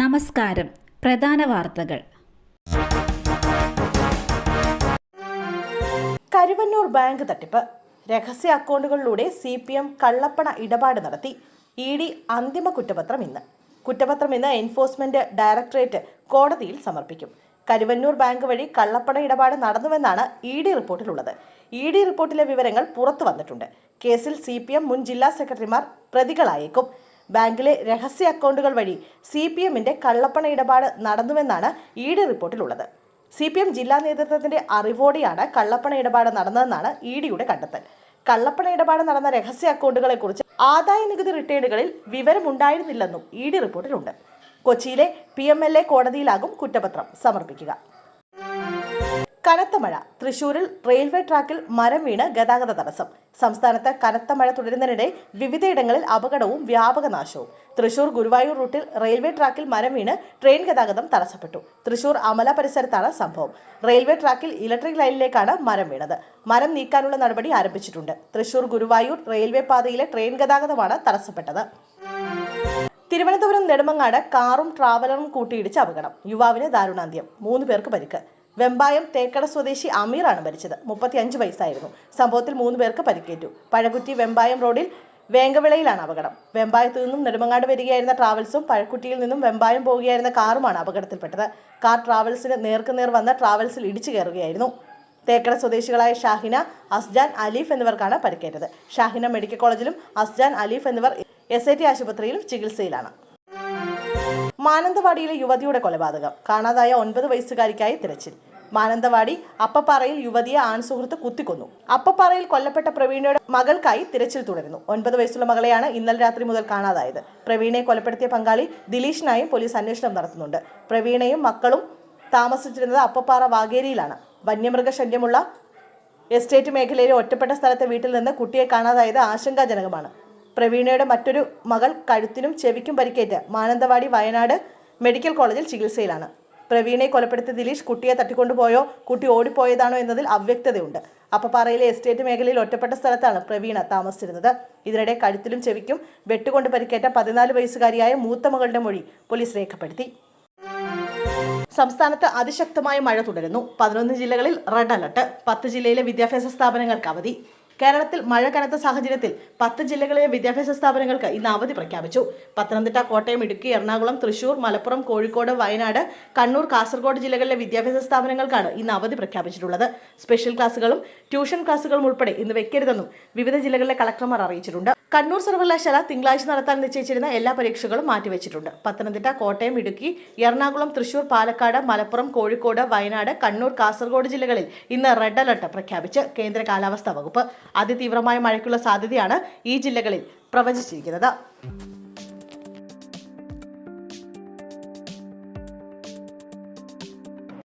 നമസ്കാരം. പ്രധാന വാർത്തകൾ. കരുവന്നൂർ ബാങ്ക് തട്ടിപ്പ്. രഹസ്യ അക്കൗണ്ടുകളിലൂടെ സി പി എം കള്ളപ്പണ ഇടപാട് നടത്തി. ഇ ഡി അന്തിമ കുറ്റപത്രം ഇന്ന്. കുറ്റപത്രം ഇന്ന് എൻഫോഴ്സ്മെന്റ് ഡയറക്ടറേറ്റ് കോടതിയിൽ സമർപ്പിക്കും. കരുവന്നൂർ ബാങ്ക് വഴി കള്ളപ്പണ ഇടപാട് നടന്നുവെന്നാണ് ഇ ഡി റിപ്പോർട്ടിലുള്ളത്. ഇ ഡി റിപ്പോർട്ടിലെ വിവരങ്ങൾ പുറത്തു വന്നിട്ടുണ്ട്. കേസിൽ സി പി എം മുൻ ജില്ലാ സെക്രട്ടറിമാർ പ്രതികളായേക്കും. ബാങ്കിലെ രഹസ്യ അക്കൗണ്ടുകൾ വഴി സി പി എമ്മിന്റെ കള്ളപ്പണ ഇടപാട് നടന്നുവെന്നാണ് ഇ ഡി റിപ്പോർട്ടിലുള്ളത്. സി പി എം ജില്ലാ നേതൃത്വത്തിന്റെ അറിവോടെയാണ് കള്ളപ്പണ ഇടപാട് നടന്നതെന്നാണ് ഇ ഡിയുടെ കണ്ടെത്തൽ. കള്ളപ്പണ ഇടപാട് നടന്ന രഹസ്യ അക്കൗണ്ടുകളെ കുറിച്ച് ആദായ നികുതി റിട്ടേണുകളിൽ വിവരമുണ്ടായിരുന്നില്ലെന്നും ഇ ഡി റിപ്പോർട്ടിലുണ്ട്. കൊച്ചിയിലെ പി എം എൽ എ കോടതിയിലാകും കുറ്റപത്രം. സമർപ്പിക്കുക. കനത്ത മഴ. തൃശൂരിൽ റെയിൽവേ ട്രാക്കിൽ മരം വീണ് ഗതാഗത തടസ്സം. സംസ്ഥാനത്ത് കനത്ത മഴ തുടരുന്നതിനിടെ വിവിധയിടങ്ങളിൽ അപകടവും വ്യാപക നാശവും. തൃശൂർ ഗുരുവായൂർ റൂട്ടിൽ റെയിൽവേ ട്രാക്കിൽ മരം വീണ് ട്രെയിൻ ഗതാഗതം തടസ്സപ്പെട്ടു. തൃശൂർ അമല പരിസരത്താണ് സംഭവം. റെയിൽവേ ട്രാക്കിൽ ഇലക്ട്രിക് ലൈനിലേക്കാണ് മരം വീണത്. മരം നീക്കാനുള്ള നടപടി ആരംഭിച്ചിട്ടുണ്ട്. തൃശൂർ ഗുരുവായൂർ റെയിൽവേ പാതയിലെ ട്രെയിൻ ഗതാഗതമാണ് തടസ്സപ്പെട്ടത്. തിരുവനന്തപുരം നെടുമങ്ങാട് കാറും ട്രാവലറും കൂട്ടിയിടിച്ച് അപകടം. യുവാവിന് ദാരുണാന്ത്യം. മൂന്ന് പേർക്ക് പരിക്ക്. വെമ്പായം തേക്കട സ്വദേശി അമീറാണ് മരിച്ചത്. മുപ്പത്തിയഞ്ച് വയസ്സായിരുന്നു. സംഭവത്തിൽ മൂന്ന് പേർക്ക് പരിക്കേറ്റു. പഴകുറ്റി വെമ്പായം റോഡിൽ വേങ്കവിളയിലാണ് അപകടം. വെമ്പായത്തു നിന്നും നെടുമങ്ങാട് വരികയായിരുന്ന ട്രാവൽസും പഴക്കുറ്റിയിൽ നിന്നും വെമ്പായം പോവുകയായിരുന്ന കാറുമാണ് അപകടത്തിൽപ്പെട്ടത്. കാർ ട്രാവൽസിന് നേർക്കുനേർ വന്ന ട്രാവൽസിൽ ഇടിച്ചു കയറുകയായിരുന്നു. തേക്കട സ്വദേശികളായ ഷാഹിന അസ്ജാൻ അലീഫ് എന്നിവർക്കാണ് പരിക്കേറ്റത്. ഷാഹിന മെഡിക്കൽ കോളേജിലും അസ്ജാൻ അലീഫ് എന്നിവർ എസ് ഐ ടി ആശുപത്രിയിലും ചികിത്സയിലാണ്. മാനന്തവാടിയിലെ യുവതിയുടെ കൊലപാതകം. കാണാതായ ഒൻപത് വയസ്സുകാരിക്കായി തിരച്ചിൽ. മാനന്തവാടി അപ്പപ്പാറയിൽ യുവതിയെ ആൺസുഹൃത്ത് കുത്തിക്കൊന്നു. അപ്പപ്പാറയിൽ കൊല്ലപ്പെട്ട പ്രവീണയുടെ മകൾക്കായി തിരച്ചിൽ തുടരുന്നു. ഒൻപത് വയസ്സുള്ള മകളെയാണ് ഇന്നലെ രാത്രി മുതൽ കാണാതായത്. പ്രവീണയെ കൊലപ്പെടുത്തിയ പങ്കാളി ദിലീഷിനായും പോലീസ് അന്വേഷണം നടത്തുന്നുണ്ട്. പ്രവീണയും മക്കളും താമസിച്ചിരുന്നത് അപ്പപ്പാറ വാഗേരിയിലാണ്. വന്യമൃഗശല്യമുള്ള എസ്റ്റേറ്റ് മേഖലയിലെ ഒറ്റപ്പെട്ട സ്ഥലത്തെ വീട്ടിൽ നിന്ന് കുട്ടിയെ കാണാതായത് ആശങ്കാജനകമാണ്. പ്രവീണയുടെ മറ്റൊരു മകൾ കഴുത്തിനും ചെവിക്കും പരിക്കേറ്റ് മാനന്തവാടി വയനാട് മെഡിക്കൽ കോളേജിൽ ചികിത്സയിലാണ്. പ്രവീണയെ കൊലപ്പെടുത്തിയ ദിലീഷ് കുട്ടിയെ തട്ടിക്കൊണ്ടുപോയോ കുട്ടി ഓടിപ്പോയതാണോ എന്നതിൽ അവ്യക്തതയുണ്ട്. അപ്പപ്പാറയിലെ എസ്റ്റേറ്റ് മേഖലയിൽ ഒറ്റപ്പെട്ട സ്ഥലത്താണ് പ്രവീണ താമസിച്ചിരുന്നത്. ഇതിനിടെ കഴുത്തിലും ചെവിക്കും വെട്ടുകൊണ്ട് പരിക്കേറ്റ പതിനാല് വയസ്സുകാരിയായ മൂത്ത മകളുടെ മൊഴി പോലീസ് രേഖപ്പെടുത്തി. സംസ്ഥാനത്ത് അതിശക്തമായ മഴ തുടരുന്നു. പതിനൊന്ന് ജില്ലകളിൽ റെഡ് അലർട്ട്. പത്ത് ജില്ലയിലെ വിദ്യാഭ്യാസ സ്ഥാപനങ്ങൾക്ക് അവധി. കേരളത്തിൽ മഴ കനത്ത സാഹചര്യത്തിൽ പത്ത് ജില്ലകളിലെ വിദ്യാഭ്യാസ സ്ഥാപനങ്ങൾക്ക് ഇന്ന് അവധി പ്രഖ്യാപിച്ചു. പത്തനംതിട്ട കോട്ടയം ഇടുക്കി എറണാകുളം തൃശൂർ മലപ്പുറം കോഴിക്കോട് വയനാട് കണ്ണൂർ കാസർഗോഡ് ജില്ലകളിലെ വിദ്യാഭ്യാസ സ്ഥാപനങ്ങൾക്കാണ് ഇന്ന് അവധി പ്രഖ്യാപിച്ചിട്ടുള്ളത്. സ്പെഷ്യൽ ക്ലാസുകളും ട്യൂഷൻ ക്ലാസുകളും ഉൾപ്പെടെ ഇന്ന് വെക്കരുതെന്നും വിവിധ ജില്ലകളിലെ കളക്ടർമാർ അറിയിച്ചിട്ടുണ്ട്. കണ്ണൂർ സർവകലാശാല തിങ്കളാഴ്ച നടത്താൻ നിശ്ചയിച്ചിരുന്ന എല്ലാ പരീക്ഷകളും മാറ്റിവെച്ചിട്ടുണ്ട്. പത്തനംതിട്ട കോട്ടയം ഇടുക്കി എറണാകുളം തൃശൂർ പാലക്കാട് മലപ്പുറം കോഴിക്കോട് വയനാട് കണ്ണൂർ കാസർഗോഡ് ജില്ലകളിൽ ഇന്ന് റെഡ് അലർട്ട് പ്രഖ്യാപിച്ച് കേന്ദ്ര കാലാവസ്ഥാ വകുപ്പ് അതിതീവ്രമായ മഴയ്ക്കുള്ള സാധ്യതയാണ് ഈ ജില്ലകളിൽ പ്രവചിച്ചിരിക്കുന്നത്.